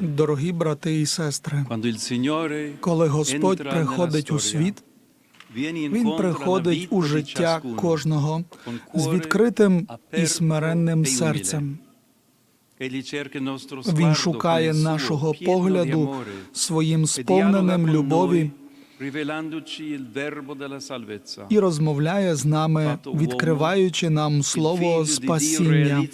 Дорогі брати і сестри, коли Господь приходить у світ, Він приходить у життя кожного з відкритим і смиренним e серцем. Він шукає нашого погляду своїм e сповненим любові і розмовляє з нами, відкриваючи нам слово спасіння.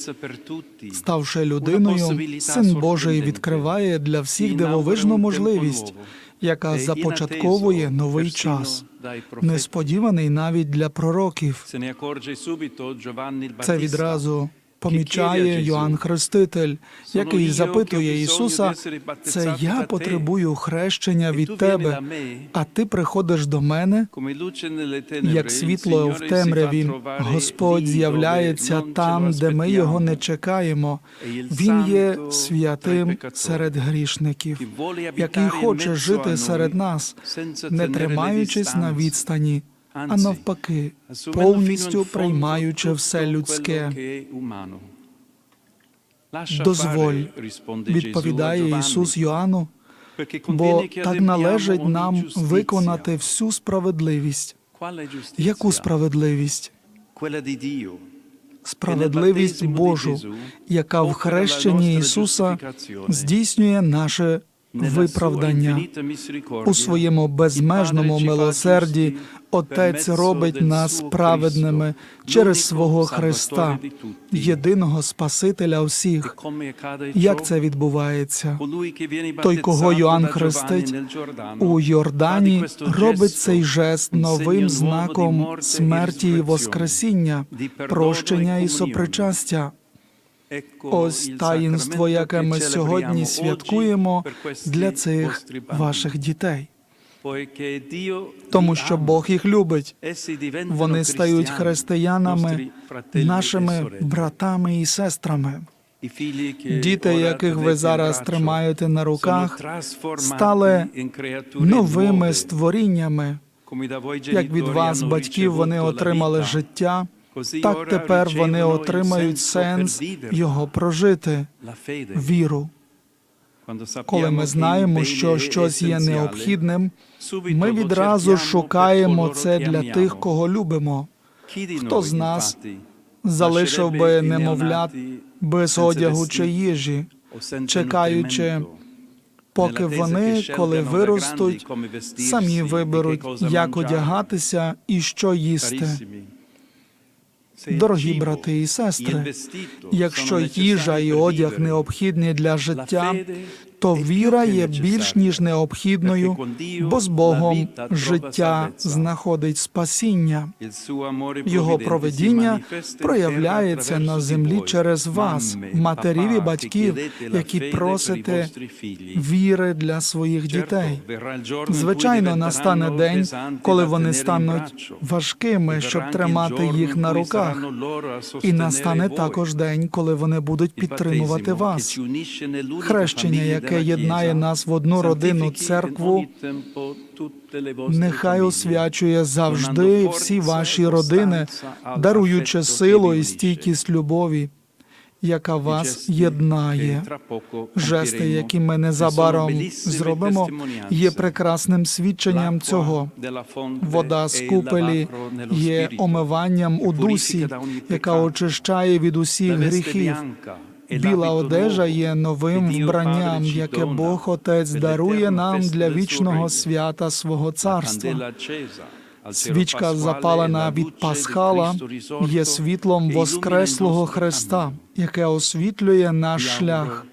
Ставши людиною, Син Божий відкриває для всіх дивовижну можливість, яка започатковує новий час, несподіваний навіть для пророків. Це відразу помічає Йоанн Хреститель, який запитує Ісуса, це я потребую хрещення від тебе, а ти приходиш до мене. Як світло в темряві, Господь з'являється там, де ми його не чекаємо. E Він є святим серед грішників, який хоче жити серед нас, не тримаючись на відстані, а навпаки, повністю приймаючи все людське. Дозволь, відповідає Ісус Йоанну, бо так належить нам виконати всю справедливість. Яку справедливість? Справедливість Божу, яка в хрещенні Ісуса здійснює наше виправдання. У своєму безмежному милосерді Отець робить нас праведними через свого Христа, єдиного Спасителя всіх. Як це відбувається? Той, кого Йоанн хрестить у Йордані, робить цей жест новим знаком смерті і воскресіння, прощення і сопричастя. Ось таїнство, яке ми сьогодні святкуємо для цих ваших дітей, тому що Бог їх любить. Вони стають християнами, нашими братами і сестрами. Діти, яких ви зараз тримаєте на руках, стали новими створіннями. Як від вас, батьків, вони отримали життя, так тепер вони отримають сенс його прожити, віру. Коли ми знаємо, що щось є необхідним, ми відразу шукаємо це для тих, кого любимо. Хто з нас залишив би немовлят без одягу чи їжі, чекаючи, поки вони, коли виростуть, самі виберуть, як одягатися і що їсти. Дорогі брати і сестри, якщо їжа і одяг необхідні для життя, то віра є більш ніж необхідною, бо з Богом життя знаходить спасіння. Його проведіння проявляється на землі через вас, матерів і батьків, які просите віри для своїх дітей. Звичайно, настане день, коли вони стануть важкими, щоб тримати їх на руках. І настане також день, коли вони будуть підтримувати вас. Хрещення, яке єднає нас в одну родину церкву, нехай освячує завжди всі ваші родини, даруючи силу і стійкість любові, яка вас єднає. Жести, які ми незабаром зробимо, є прекрасним свідченням цього. Вода з купелі є омиванням у дусі, яка очищає від усіх гріхів. Біла одежа є новим вбранням, яке Бог Отець дарує нам для вічного свята свого царства. Свічка, запалена від Пасхала, є світлом Воскреслого Христа, яке освітлює наш шлях.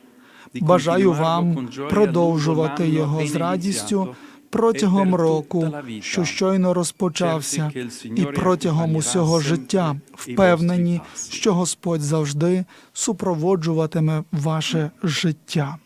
Бажаю вам продовжувати його з радістю протягом року, що щойно розпочався, і протягом усього життя, впевнені, що Господь завжди супроводжуватиме ваше життя.